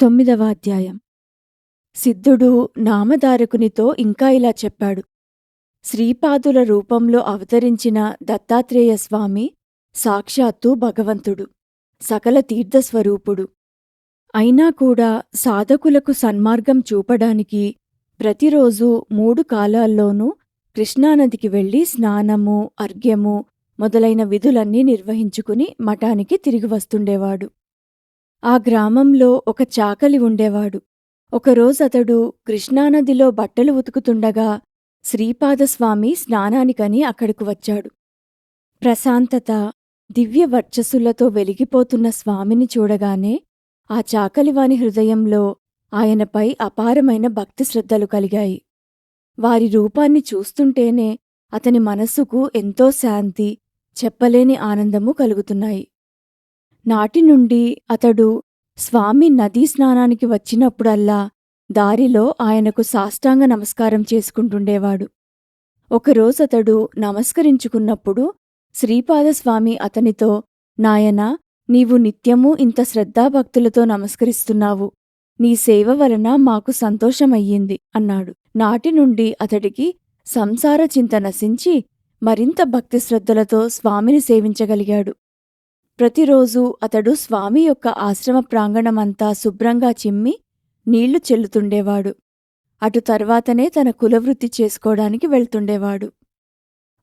తొమ్మిదవ అధ్యాయం. సిద్ధుడు నామధారకునితో ఇంకా ఇలా చెప్పాడు. శ్రీపాదుల రూపంలో అవతరించిన దత్తాత్రేయ స్వామి సాక్షాత్తు భగవంతుడు సకల తీర్థస్వరూపుడు. అయినా కూడా సాధకులకు సన్మార్గం చూపడానికి ప్రతిరోజూ మూడు కాలాల్లోనూ కృష్ణానదికి వెళ్ళి స్నానము అర్ఘ్యము మొదలైన విధులన్నీ నిర్వహించుకుని మఠానికి తిరిగి వస్తుండేవాడు. ఆ గ్రామంలో ఒక చాకలి ఉండేవాడు. ఒకరోజతడు కృష్ణానదిలో బట్టలు ఉతుకుతుండగా శ్రీపాదస్వామి స్నానానికని అక్కడకు వచ్చాడు. ప్రశాంతత దివ్య వర్చస్సులతో వెలిగిపోతున్న స్వామిని చూడగానే ఆ చాకలివాని హృదయంలో ఆయనపై అపారమైన భక్తి శ్రద్ధలు కలిగాయి. వారి రూపాన్ని చూస్తుంటేనే అతని మనస్సుకు ఎంతో శాంతి చెప్పలేని ఆనందము కలుగుతున్నాయి. నాటి నుండి అతడు స్వామి నదీ స్నానానికి వచ్చినప్పుడల్లా దారిలో ఆయనకు సాష్టాంగ నమస్కారం చేసుకుంటుండేవాడు. ఒకరోజతడు నమస్కరించుకున్నప్పుడు శ్రీపాదస్వామి అతనితో నాయనా నీవు నిత్యమూ ఇంత శ్రద్ధాభక్తులతో నమస్కరిస్తున్నావు. నీ సేవ వలన మాకు సంతోషమయ్యింది అన్నాడు. నాటి నుండి అతడికి సంసార చింత నశించి మరింత భక్తిశ్రద్ధలతో స్వామిని సేవించగలిగాడు. ప్రతిరోజూ అతడు స్వామి యొక్క ఆశ్రమ ప్రాంగణమంతా శుభ్రంగా చిమ్మి నీళ్ళు చెల్లుతుండేవాడు. అటు తర్వాతనే తన కులవృత్తి చేసుకోవడానికి వెళ్తుండేవాడు.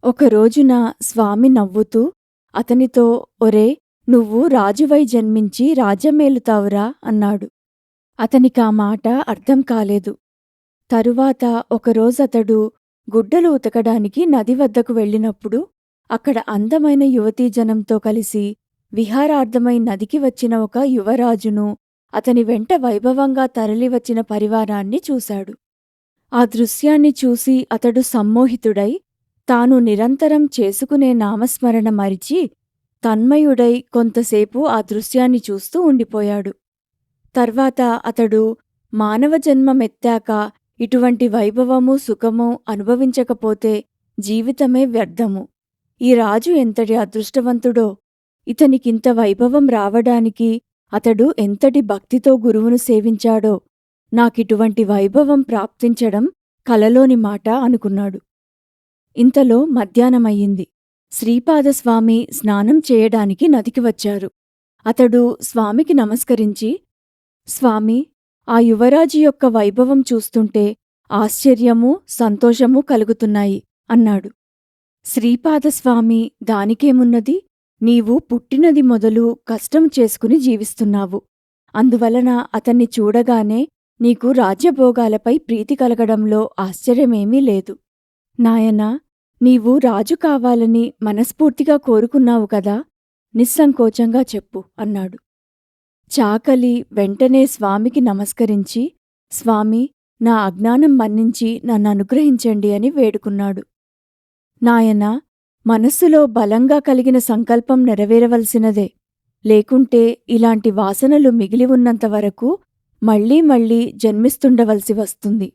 ఒకరోజున స్వామి నవ్వుతూ అతనితో ఒరే నువ్వు రాజువై జన్మించి రాజ్యమేలుతావురా అన్నాడు. అతనికా మాట అర్థం కాలేదు. తరువాత ఒకరోజతడు గుడ్డలు ఉతకడానికి నది వద్దకు వెళ్ళినప్పుడు అక్కడ అందమైన యువతీజనంతో కలిసి విహారార్థమై నదికి వచ్చిన ఒక యువరాజును అతని వెంట వైభవంగా తరలివచ్చిన పరివారాన్ని చూశాడు. ఆ దృశ్యాన్ని చూసి అతడు సమ్మోహితుడై తాను నిరంతరం చేసుకునే నామస్మరణ మరిచి తన్మయుడై కొంతసేపు ఆ దృశ్యాన్ని చూస్తూ ఉండిపోయాడు. తర్వాత అతడు మానవ జన్మమెత్తాక ఇటువంటి వైభవము సుఖము అనుభవించకపోతే జీవితమే వ్యర్థము. ఈ రాజు ఎంతటి అదృష్టవంతుడో! ఇతనికింత వైభవం రావడానికి అతడు ఎంతటి భక్తితో గురువును సేవించాడో నాకిటువంటి వైభవం ప్రాప్తించడం కలలోని మాట అనుకున్నాడు. ఇంతలో మధ్యాహ్నమయ్యింది. శ్రీపాదస్వామి స్నానం చేయడానికి నదికి వచ్చారు. అతడు స్వామికి నమస్కరించి స్వామి ఆ యువరాజు యొక్క వైభవం చూస్తుంటే ఆశ్చర్యము సంతోషము కలుగుతున్నాయి అన్నాడు. శ్రీపాదస్వామి దానికేమున్నది? నీవు పుట్టినది మొదలు కష్టం చేసుకుని జీవిస్తున్నావు. అందువలన అతన్ని చూడగానే నీకు రాజ్యభోగాలపై ప్రీతి కలగడంలో ఆశ్చర్యమేమీ లేదు. నాయనా నీవు రాజు కావాలని మనస్ఫూర్తిగా కోరుకున్నావు కదా నిస్సంకోచంగా చెప్పు అన్నాడు. చాకలి వెంటనే స్వామికి నమస్కరించి స్వామి నా అజ్ఞానం మన్నించి నన్ను అనుగ్రహించండి అని వేడుకున్నాడు. నాయనా మనస్సులో బలంగా కలిగిన సంకల్పం నెరవేరవలసినదే. లేకుంటే ఇలాంటి వాసనలు మిగిలి ఉన్నంతవరకు మళ్ళీ మళ్ళీ జన్మిస్తుండవలసి వస్తుంది.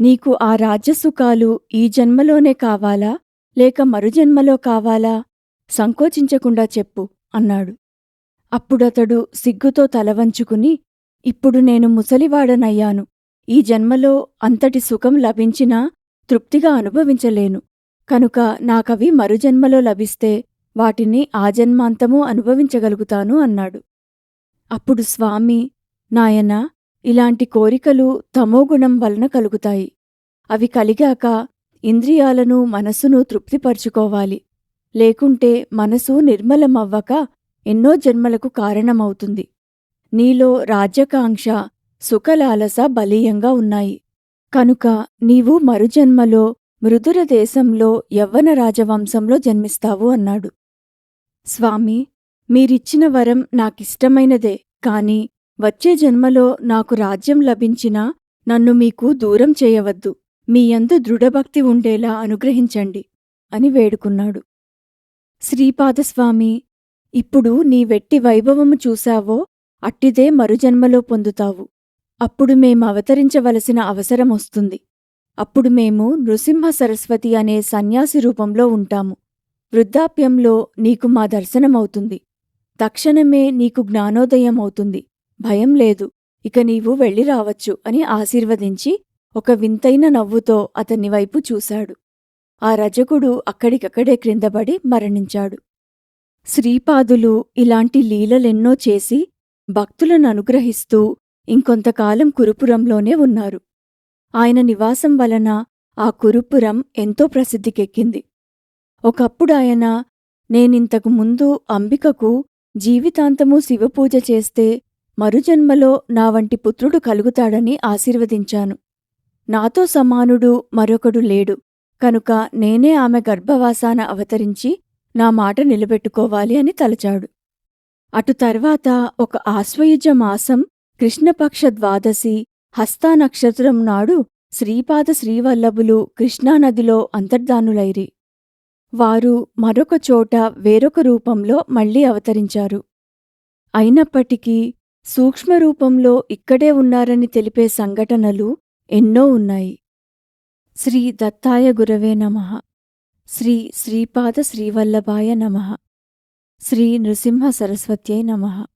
నీకు ఆ రాజ్యసుఖాలు ఈ జన్మలోనే కావాలా? లేక మరుజన్మలో కావాలా? సంకోచించకుండా చెప్పు అన్నాడు. అప్పుడతడు సిగ్గుతో తలవంచుకుని ఇప్పుడు నేను ముసలివాడనయ్యాను. ఈ జన్మలో అంతటి సుఖం లభించినా తృప్తిగా అనుభవించలేను. కనుక నాకవి మరుజన్మలో లభిస్తే వాటిని ఆ జన్మాంతమూ అనుభవించగలుగుతాను అన్నాడు. అప్పుడు స్వామి నాయనా ఇలాంటి కోరికలు తమోగుణం వలన కలుగుతాయి. అవి కలిగాక ఇంద్రియాలను మనసును తృప్తిపరుచుకోవాలి. లేకుంటే మనసు నిర్మలమవ్వక ఎన్నో జన్మలకు కారణమవుతుంది. నీలో రాజ్యకాంక్ష సుఖలాలస బలీయంగా ఉన్నాయి. కనుక నీవు మరుజన్మలో మృదుర దేశంలో యవ్వన రాజవంశంలో జన్మిస్తావు అన్నాడు. స్వామి మీరిచ్చిన వరం నాకిష్టమైనదే కాని వచ్చే జన్మలో నాకు రాజ్యం లభించినా నన్ను మీకు దూరం చేయవద్దు. మీయందు దృఢభక్తి ఉండేలా అనుగ్రహించండి అని వేడుకున్నాడు. శ్రీపాదస్వామి ఇప్పుడు నీ వెట్టి వైభవము చూశావో అట్టిదే మరుజన్మలో పొందుతావు. అప్పుడు మేం అవతరించవలసిన అవసరమొస్తుంది. అప్పుడు మేము నృసింహ సరస్వతి అనే సన్యాసి రూపంలో ఉంటాము. వృద్ధాప్యంలో నీకు మా దర్శనమవుతుంది. తక్షణమే నీకు జ్ఞానోదయం అవుతుంది. భయం లేదు. ఇక నీవు వెళ్ళి రావచ్చు అని ఆశీర్వదించి ఒక వింతైన నవ్వుతో అతన్ని వైపు చూశాడు. ఆ రజకుడు అక్కడికక్కడే క్రిందపడి మరణించాడు. శ్రీపాదులు ఇలాంటి లీలలెన్నో చేసి భక్తులను అనుగ్రహిస్తూ ఇంకొంతకాలం కురుపురంలోనే ఉన్నారు. ఆయన నివాసం వలన ఆ కురుపురం ఎంతో ప్రసిద్ధికెక్కింది. ఒకప్పుడు ఆయన నేనింతకు ముందు అంబికకు జీవితాంతము శివపూజ చేస్తే మరుజన్మలో నా వంటి పుత్రుడు కలుగుతాడని ఆశీర్వదించాను. నాతో సమానుడు మరొకడు లేడు. కనుక నేనే ఆమె గర్భవాసాన అవతరించి నా మాట నిలబెట్టుకోవాలి అని తలచాడు. అటు తర్వాత ఒక ఆశ్వయుజ మాసం కృష్ణపక్ష ద్వాదశి హస్తా నక్షత్రం నాడు శ్రీపాద శ్రీవల్లభులు కృష్ణానదిలో అంతర్ధానులైరి. వారు మరొక చోట వేరొక రూపంలో మళ్ళీ అవతరించారు. అయినప్పటికీ సూక్ష్మరూపంలో ఇక్కడే ఉన్నారని తెలిపే సంఘటనలు ఎన్నో ఉన్నాయి. శ్రీ దత్తాయ గురవే నమః. శ్రీ శ్రీపాద శ్రీవల్లభాయ నమః. శ్రీ నృసింహ సరస్వత్యై నమః.